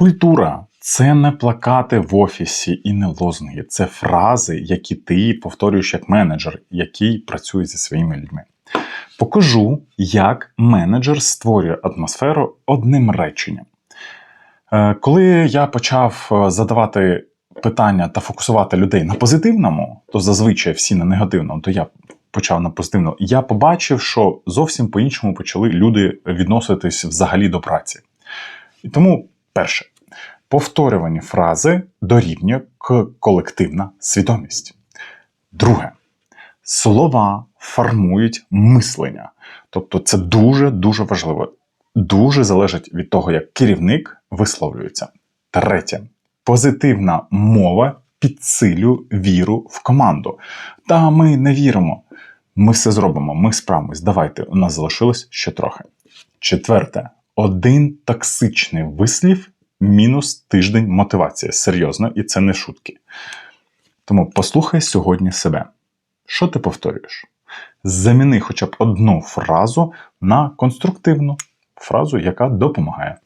Культура це не плакати в офісі і не лозунги, це фрази, які ти повторюєш як менеджер, який працює зі своїми людьми. Покажу, як менеджер створює атмосферу одним реченням. Е, Коли я почав е, задавати питання та фокусувати людей на позитивному, то зазвичай всі на негативному, то я почав на позитивному. Я побачив, що зовсім по-іншому почали люди відноситись взагалі до праці. І тому, перше, повторювані фрази дорівнює колективна свідомість. Друге, слова формують мислення. Тобто це дуже-дуже важливо. Дуже залежить від того, як керівник висловлюється. Третє, позитивна мова підсилює віру в команду. Та ми не віримо. Ми все зробимо, ми справимось. Давайте, у нас залишилось ще трохи. Четверте, один токсичний вислів мінус тиждень мотивації. Серйозно, і це не шутки. Тому послухай сьогодні себе. Що ти повторюєш? Заміни хоча б одну фразу на конструктивну фразу, яка допомагає.